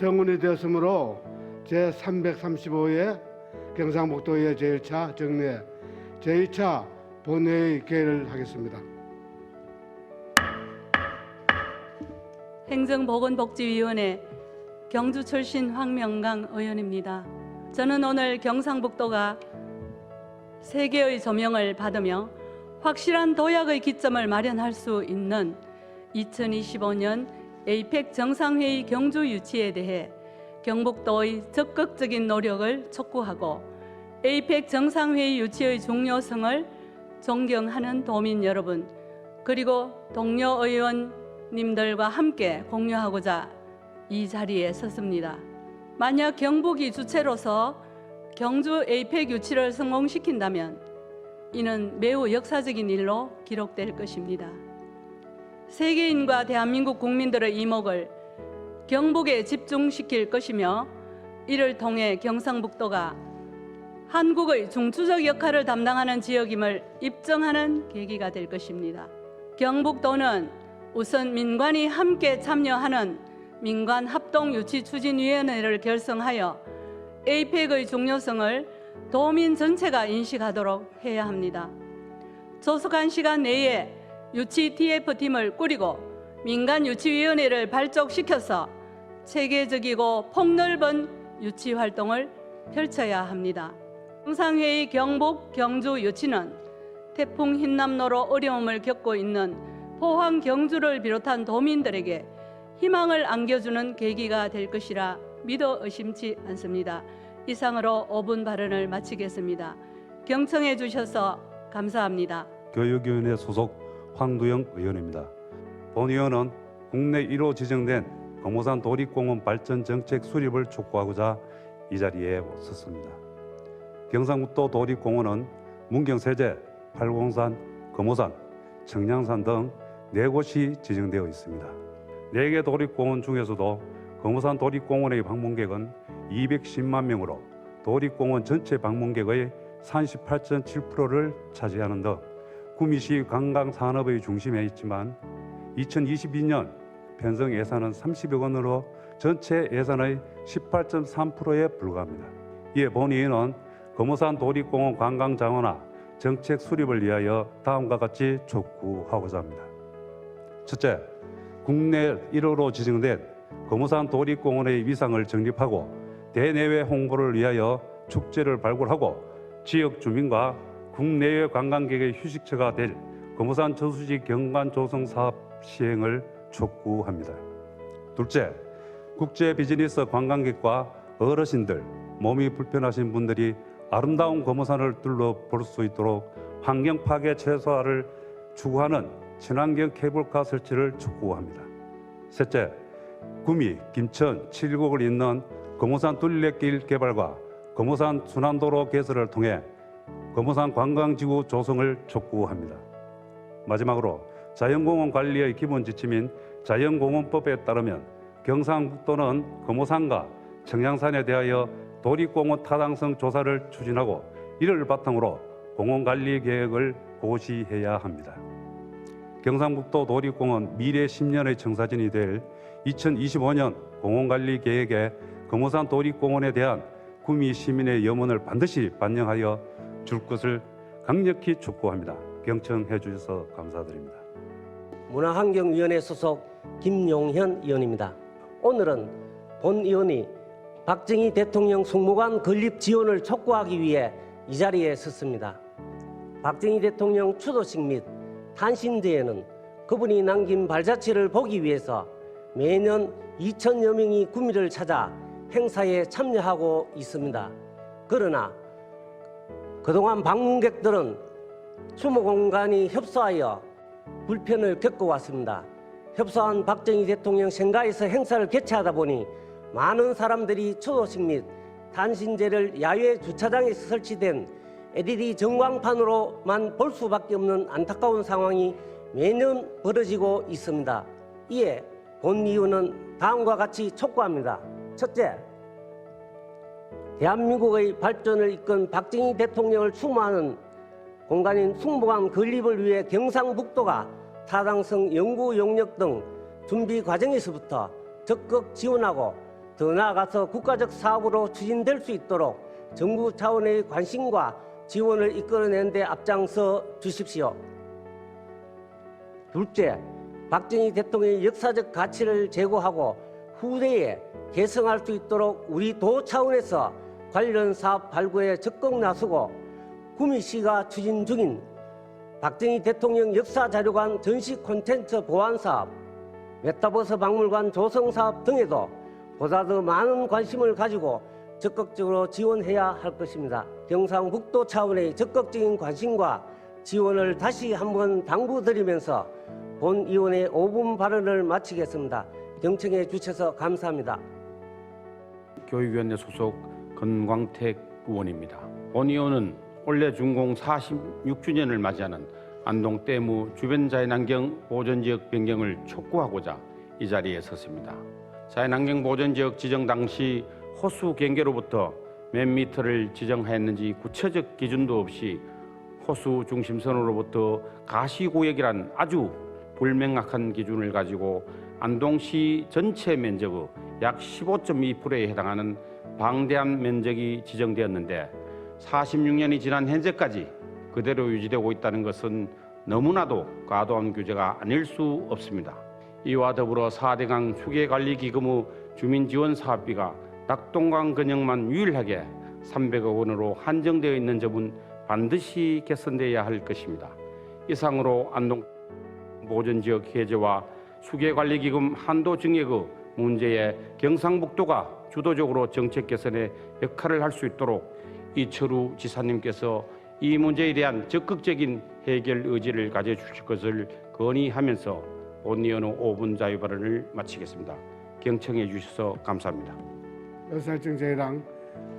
성운이 되었으므로 제 335회 경상북도의 제1차 정례 제2차 본회의 개를 하겠습니다. 행정보건복지위원회 경주 출신 황명강 의원입니다. 저는 오늘 경상북도가 세계의 조명을 받으며 확실한 도약의 기점을 마련할 수 있는 2025년 에이펙 정상회의 경주 유치에 대해 경북도의 적극적인 노력을 촉구하고 에이펙 정상회의 유치의 중요성을 존경하는 도민 여러분 그리고 동료 의원님들과 함께 공유하고자 이 자리에 섰습니다. 만약 경북이 주체로서 경주 에이펙 유치를 성공시킨다면 이는 매우 역사적인 일로 기록될 것입니다. 세계인과 대한민국 국민들의 이목을 경북에 집중시킬 것이며 이를 통해 경상북도가 한국의 중추적 역할을 담당하는 지역임을 입증하는 계기가 될 것입니다. 경북도는 우선 민관이 함께 참여하는 민관 합동 유치 추진위원회를 결성하여 에이펙의 중요성을 도민 전체가 인식하도록 해야 합니다. 조속한 시간 내에 유치 TF팀을 꾸리고 민간 유치위원회를 발족시켜서 체계적이고 폭넓은 유치 활동을 펼쳐야 합니다. 정상회의 경북 경주 유치는 태풍 흰남노로 어려움을 겪고 있는 포항 경주를 비롯한 도민들에게 희망을 안겨주는 계기가 될 것이라 믿어 의심치 않습니다. 이상으로 5분 발언을 마치겠습니다. 경청해 주셔서 감사합니다. 교육위원회 소속 황두영 의원입니다. 본 의원은 국내 1호 지정된 금호산 도립공원 발전 정책 수립을 촉구하고자 이 자리에 섰습니다. 경상북도 도립공원은 문경세제, 팔공산, 금호산, 청량산 등 네 곳이 지정되어 있습니다. 네 개 도립공원 중에서도 금호산 도립공원의 방문객은 210만 명으로 도립공원 전체 방문객의 38.7%를 차지하는 등 구미시 관광 산업의 중심에 있지만 2022년 편성 예산은 30억 원으로 전체 예산의 18.3%에 불과합니다. 이에 본의원은 금호산 도립공원 관광 장원화 정책 수립을 위하여 다음과 같이 촉구하고자 합니다. 첫째, 국내 1호로 지정된 금호산 도립공원의 위상을 정립하고 대내외 홍보를 위하여 축제를 발굴하고 지역 주민과 국내외 관광객의 휴식처가 될 금호산 저수지 경관 조성 사업 시행을 촉구합니다. 둘째, 국제 비즈니스 관광객과 어르신들, 몸이 불편하신 분들이 아름다운 금호산을 둘러볼 수 있도록 환경 파괴 최소화를 추구하는 친환경 케이블카 설치를 촉구합니다. 셋째, 구미, 김천, 칠곡을 잇는 금호산 둘레길 개발과 금호산 순환도로 개설을 통해 금호산 관광지구 조성을 촉구합니다. 마지막으로 자연공원 관리의 기본 지침인 자연공원법에 따르면 경상북도는 금호산과 청양산에 대하여 도립공원 타당성 조사를 추진하고 이를 바탕으로 공원 관리 계획을 고시해야 합니다. 경상북도 도립공원 미래 10년의 청사진이 될 2025년 공원관리 계획에 금호산 도립공원에 대한 구미 시민의 염원을 반드시 반영하여 줄 것을 강력히 촉구합니다. 경청해 주셔서 감사드립니다. 문화환경위원회 소속 김용현 의원입니다. 오늘은 본 의원이 박정희 대통령 숙무관 건립 지원을 촉구하기 위해 이 자리에 섰습니다. 박정희 대통령 추도식 및 탄신제에는 그분이 남긴 발자취를 보기 위해서 매년 2천여 명이 구미를 찾아 행사에 참여하고 있습니다. 그러나 그동안 방문객들은 추모 공간이 협소하여 불편을 겪어왔습니다. 협소한 박정희 대통령 생가에서 행사를 개최하다 보니 많은 사람들이 추도식 및 단신제를 야외 주차장에 설치된 LED 전광판으로만 볼 수밖에 없는 안타까운 상황이 매년 벌어지고 있습니다. 이에 본 이유는 다음과 같이 촉구합니다. 첫째, 대한민국의 발전을 이끈 박정희 대통령을 추모하는 공간인 숙모관 건립을 위해 경상북도가 타당성 연구 용역 등 준비 과정에서부터 적극 지원하고 더 나아가서 국가적 사업으로 추진될 수 있도록 정부 차원의 관심과 지원을 이끌어내는 데 앞장서 주십시오. 둘째, 박정희 대통령의 역사적 가치를 제고하고 후대에 계승할 수 있도록 우리 도 차원에서 관련 사업 발굴에 적극 나서고 구미시가 추진 중인 박정희 대통령 역사자료관 전시 콘텐츠 보완 사업, 메타버스 박물관 조성 사업 등에도 보다 더 많은 관심을 가지고 적극적으로 지원해야 할 것입니다. 경상북도 차원의 적극적인 관심과 지원을 다시 한번 당부드리면서 본위원회 5분 발언을 마치겠습니다. 경청해 주셔서 감사합니다. 교육위원회 소속 건광택 의원입니다. 본 의원은 올해 준공 46주년을 맞이하는 안동 댐무 주변 자연환경 보전지역 변경을 촉구하고자 이 자리에 섰습니다. 자연환경 보전지역 지정 당시 호수 경계로부터 몇 미터를 지정하였는지 구체적 기준도 없이 호수 중심선으로부터 가시구역이란 아주 불명확한 기준을 가지고 안동시 전체 면적의 약 15.2%에 해당하는 방대한 면적이 지정되었는데 46년이 지난 현재까지 그대로 유지되고 있다는 것은 너무나도 과도한 규제가 아닐 수 없습니다. 이와 더불어 4대강 휴게관리기금의 주민지원 사업비가 낙동강 근역만 유일하게 300억 원으로 한정되어 있는 점은 반드시 개선돼야 할 것입니다. 이상으로 안동 보전지역 해제와 수계관리기금 한도 증액의 문제에 경상북도가 주도적으로 정책 개선에 역할을 할 수 있도록 이철우 지사님께서 이 문제에 대한 적극적인 해결 의지를 가져주실 것을 건의하면서 본의원의 5분 자유 발언을 마치겠습니다. 경청해 주셔서 감사합니다. 여살증 제랑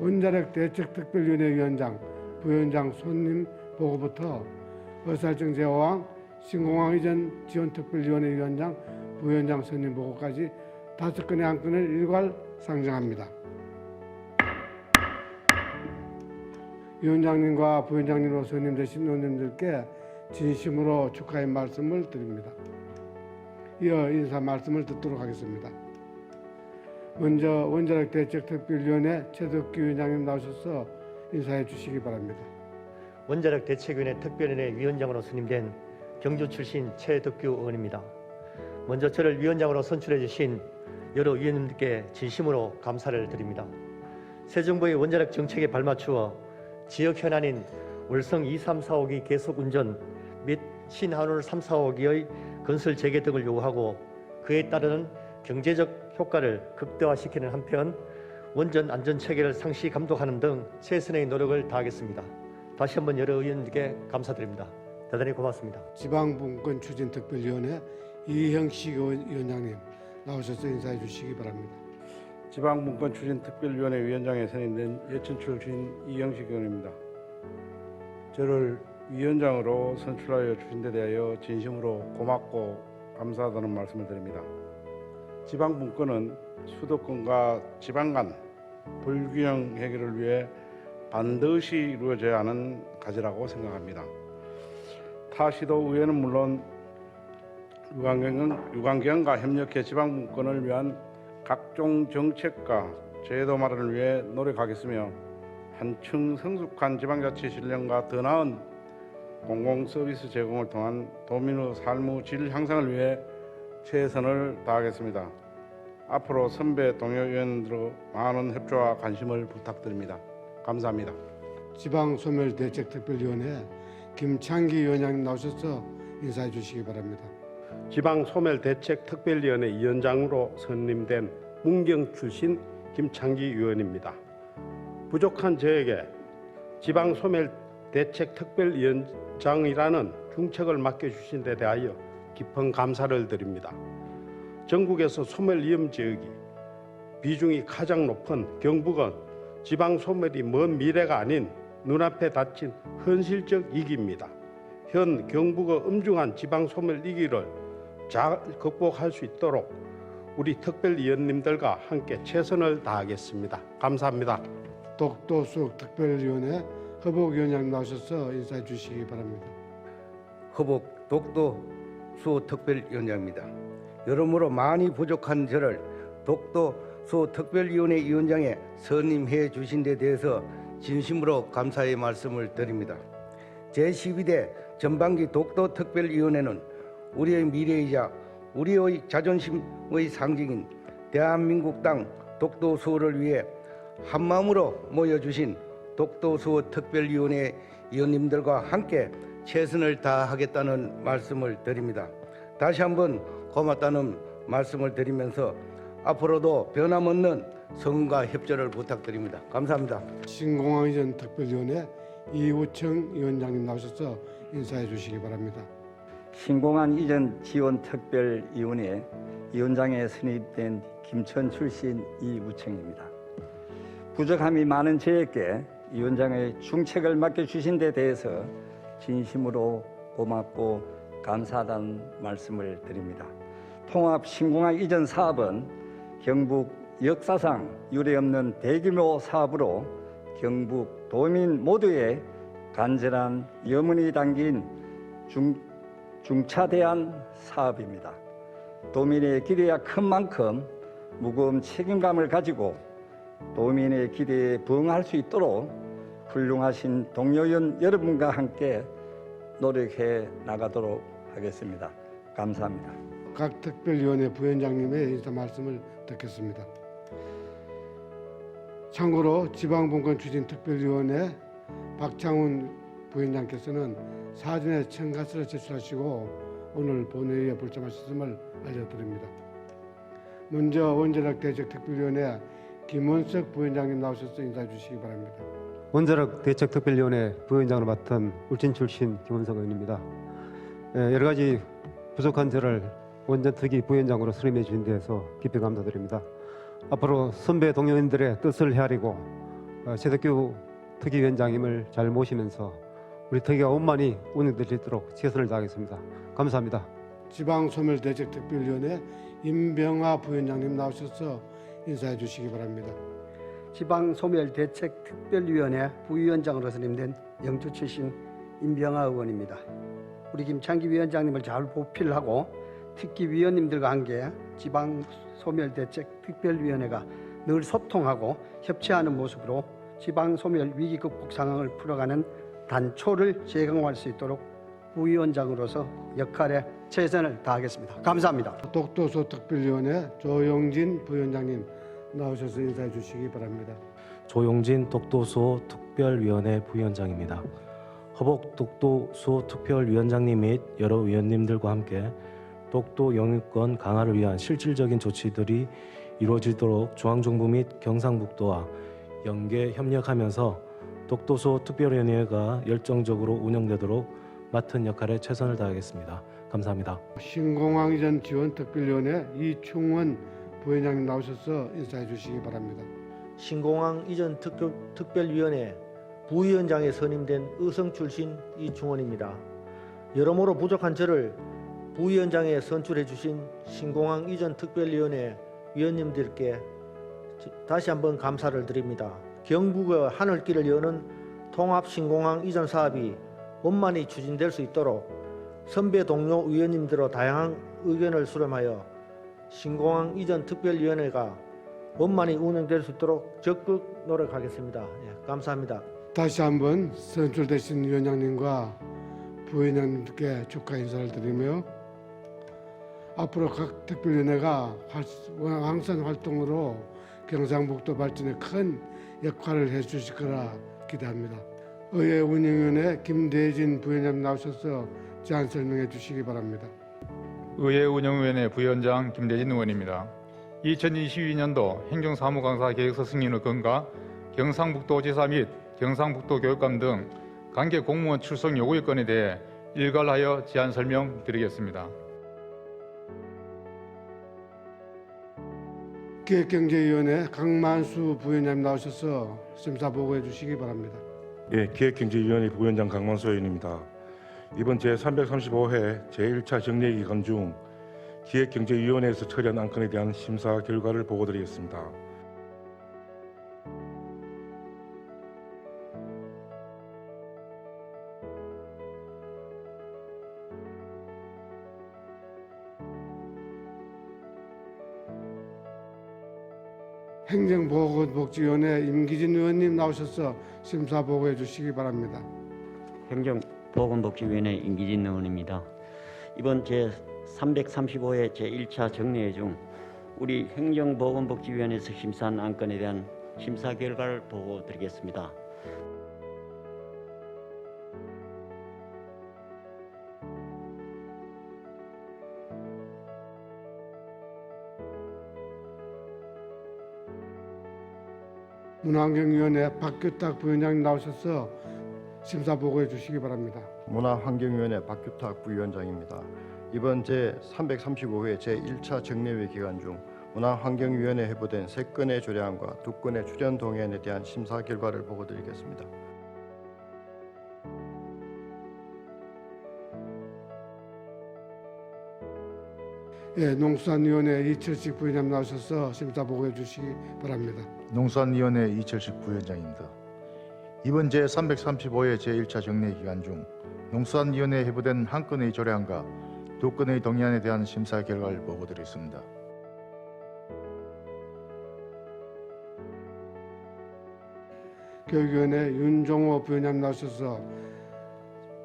원자력 대책 특별위원회 위원장, 부위원장 손님 보고부터 어살증 제어왕 신공항 이전 지원특별위원회 위원장, 부위원장 손님 보고까지 다섯 건의 안건을 일괄 상정합니다. 위원장님과 부위원장님으로 선임되신 의원님들께 진심으로 축하의 말씀을 드립니다. 이어 인사 말씀을 듣도록 하겠습니다. 먼저 원자력 대책 특별위원회 최덕기 위원장님 나오셔서 인사해 주시기 바랍니다. 원자력 대책위원회 특별위원회 위원장으로 선임된 경주 출신 최덕규 의원입니다. 먼저 저를 위원장으로 선출해 주신 여러 위원님들께 진심으로 감사를 드립니다. 새 정부의 원자력 정책에 발맞추어 지역 현안인 월성 2, 3, 4호기 계속 운전 및 신한울 3, 4호기의 건설 재개 등을 요구하고 그에 따르는 경제적 효과를 극대화시키는 한편 원전 안전 체계를 상시 감독하는 등 최선의 노력을 다하겠습니다. 다시 한번 여러 의원님께 감사드립니다. 대단히 고맙습니다. 지방분권 추진특별위원회 이형식 위원장님 나오셔서 인사해 주시기 바랍니다. 지방분권 추진 특별위원회 위원장에 선임된 예천 출신 이영식 의원입니다. 저를 위원장으로 선출하여 주신 데 대하여 진심으로 고맙고 감사하다는 말씀을 드립니다. 지방분권은 수도권과 지방 간 불균형 해결을 위해 반드시 이루어져야 하는 과제라고 생각합니다. 타 시도 의회는 물론 유관경, 유관경과 협력해 지방분권을 위한 각종 정책과 제도 마련을 위해 노력하겠으며 한층 성숙한 지방자치 신령과 더 나은 공공 서비스 제공을 통한 도민의 삶의 질 향상을 위해 최선을 다하겠습니다. 앞으로 선배 동료 의원들의 많은 협조와 관심을 부탁드립니다. 감사합니다. 지방소멸대책특별위원회 김창기 위원장님 나오셔서 인사해 주시기 바랍니다. 지방 소멸 대책 특별위원회 위원장으로 선임된 문경 출신 김창기 의원입니다. 부족한 저에게 지방 소멸 대책 특별위원장이라는 중책을 맡겨 주신 데 대하여 깊은 감사를 드립니다. 전국에서 소멸 위험 지역이 비중이 가장 높은 경북은 지방 소멸이 먼 미래가 아닌 눈앞에 닥친 현실적 위기입니다. 현 경북의 엄중한 지방 소멸 위기를 잘 극복할 수 있도록 우리 특별위원님들과 함께 최선을 다하겠습니다. 감사합니다. 독도수석 특별위원회 허복위원장님 나오셔서 인사해 주시기 바랍니다. 허복 독도 수 특별위원장입니다. 여러모로 많이 부족한 저를 독도 소 특별위원회 위원장에 선임해 주신 데 대해서 진심으로 감사의 말씀을 드립니다. 제12대 전반기 독도 특별위원회는 우리의 미래이자 우리의 자존심의 상징인 대한민국 땅 독도 수호를 위해 한마음으로 모여주신 독도 수호 특별위원회 위원님들과 함께 최선을 다하겠다는 말씀을 드립니다. 다시 한번 고맙다는 말씀을 드리면서 앞으로도 변함없는 성과 협조를 부탁드립니다. 감사합니다. 신공항 이전 특별위원회 이우청 위원장님 나오셔서 인사해 주시기 바랍니다. 신공항 이전 지원 특별위원회 위원장에 선임된 김천 출신 이우청입니다. 부족함이 많은 저에게 위원장의 중책을 맡겨주신 데 대해서 진심으로 고맙고 감사하다는 말씀을 드립니다. 통합 신공항 이전 사업은 경북 역사상 유례없는 대규모 사업으로 경북 도민 모두의 간절한 염원이 담긴 중, 중차대한 사업입니다. 도민의 기대가 큰 만큼 무거운 책임감을 가지고 도민의 기대에 부응할 수 있도록 훌륭하신 동료연 여러분과 함께 노력해 나가도록 하겠습니다. 감사합니다. 각 특별위원회 부위원장님의 인사 말씀을 듣겠습니다. 참고로 지방분권 추진 특별위원회 박창훈 부위원장께서는 사전에 청가서를 제출하시고 오늘 본회의에 불참하셨음을 알려드립니다. 먼저 원자력 대책 특별위원회 김원석 부위원장님 나오셔서 인사해 주시기 바랍니다. 원자력 대책 특별위원회 부위원장을 맡은 울진 출신 김원석 의원입니다. 예, 여러 가지 부족한 저를 원전특위 부위원장으로 선임해 주신 데에서 깊이 감사드립니다. 앞으로 선배 동료인들의 뜻을 헤아리고 어, 최덕규 특위 위원장님을 잘 모시면서 우리 특위가 원만히 운영될 수 있도록 최선을 다하겠습니다. 감사합니다. 지방소멸대책특별위원회 임병화 부위원장님 나오셔서 인사해 주시기 바랍니다. 지방소멸대책특별위원회 부위원장으로 선임된 영주 출신 임병하 의원입니다. 우리 김창기 위원장님을 잘 보필하고 특히 위원님들과 함께 지방소멸대책특별위원회가 늘 소통하고 협치하는 모습으로 지방 소멸 위기 극복 상황을 풀어가는 단초를 제공할 수 있도록 부위원장으로서 역할에 최선을 다하겠습니다. 감사합니다. 독도소 특별위원회 조용진 부위원장님 나오셔서 인사해 주시기 바랍니다. 조용진 독도수호 특별위원회 부위원장입니다. 허복 독도수호 특별위원장님 및 여러 위원님들과 함께 독도 영유권 강화를 위한 실질적인 조치들이 이루어지도록 중앙정부 및 경상북도와 연계 협력하면서 독도수호 특별위원회가 열정적으로 운영되도록 맡은 역할에 최선을 다하겠습니다. 감사합니다. 신공항 이전 지원 특별위원회 이충원 부위원장님 나오셔서 인사해 주시기 바랍니다. 신공항 이전 특별, 특별위원회 부위원장에 선임된 의성 출신 이충원입니다. 여러모로 부족한 저를 부위원장에 선출해 주신 신공항 이전 특별위원회 위원님들께 지- 다시 한번 감사를 드립니다. 경북의 하늘길을 여는 통합 신공항 이전 사업이 원만히 추진될 수 있도록 선배 동료 위원님들로 다양한 의견을 수렴하여 신공항 이전 특별위원회가 원만히 운영될 수 있도록 적극 노력하겠습니다. 예, 감사합니다. 다시 한번 선출되신 위원장님과 부위원장님께 축하 인사를 드리며 앞으로 각 특별위원회가 활- 항상 활동으로 경상북도 발전에 큰 역할을 해주실 거라 기대합니다. 의회 운영위원회 김대진 부위원장 나오셔서 제안 설명해 주시기 바랍니다. 의회 운영위원회 부위원장 김대진 의원입니다. 2022년도 행정사무 강사 계획서 승인의 건과 경상북도 지사 및 경상북도 교육감 등 관계 공무원 출석 요구 여건에 대해 일괄하여 제안 설명 드리겠습니다. 기획경제위원회 강만수 부위원장 나오셔서 심사 보고해 주시기 바랍니다. 예, 기획경제위원회 부위원장 강만수 의원입니다. 이번 제335회 제1차 정례 기간 중 기획경제위원회에서 처리한 안건에 대한 심사 결과를 보고드리겠습니다. 행정보건복지위원회 임기진 의원님 나오셔서 심사 보고해 주시기 바랍니다. 행정보건복지위원회 임기진 의원입니다. 이번 제 335회 제1차 정례회 중 우리 행정보건복지위원회에서 심사한 안건에 대한 심사 결과를 보고 드리겠습니다. 문화환경위원회 박규탁 부위원장님 나오셔서 심사 보고해 주시기 바랍니다. 문화환경위원회 박규탁 부위원장입니다. 이번 제 335회 제 1차 정례회 기간 중 문화환경위원회 회부된 세 건의 조례안과 두 건의 출연 동의안에 대한 심사 결과를 보고 드리겠습니다. 예, 농수산위원회 이철식 부위원장 나오셔서 심사 보고 해 주시기 바랍니다. 농수산위원회 이철식 부위원장입니다. 이번 제 335회 제1차 정례 기간 중 농수산위원회에 회부된 한 건의 조례안과 두 건의 동의안에 대한 심사 결과를 보고드리겠습니다. 교육위원회 윤종호 부위원장 나오셔서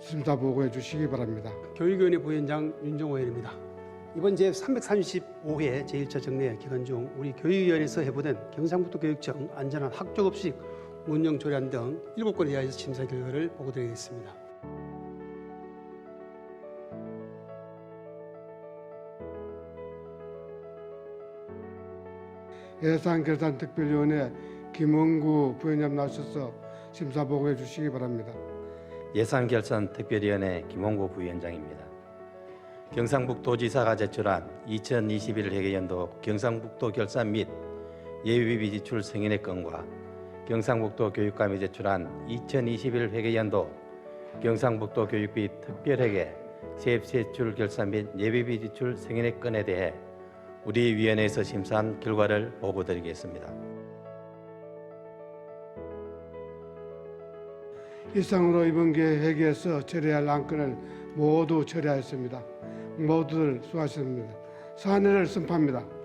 심사 보고해 주시기 바랍니다. 교육위원회 부위원장 윤종호 의원입니다. 이번 제 335회 제1차 정례 기간 중 우리 교육위원회에서 해부된 경상북도 교육청 안전한 학교급식 운영 조례안 등 7건에 대하여 심사 결과를 보고드리겠습니다. 예산결산특별위원회 김원구 부위원장 나오셔서 심사 보고해 주시기 바랍니다. 예산결산특별위원회 김홍구 부위원장입니다. 경상북도지사가 제출한 2021 회계연도 경상북도 결산 및 예비비 지출 승인의 건과 경상북도 교육감이 제출한 2021 회계연도 경상북도 교육비 특별회계 세입세출 결산 및 예비비 지출 승인의 건에 대해 우리 위원회에서 심사한 결과를 보고드리겠습니다. 이상으로 이번 기회 회계에서 처리할 안건을 모두 처리하였습니다. 모두들 수고하셨습니다. 사안을 선포합니다.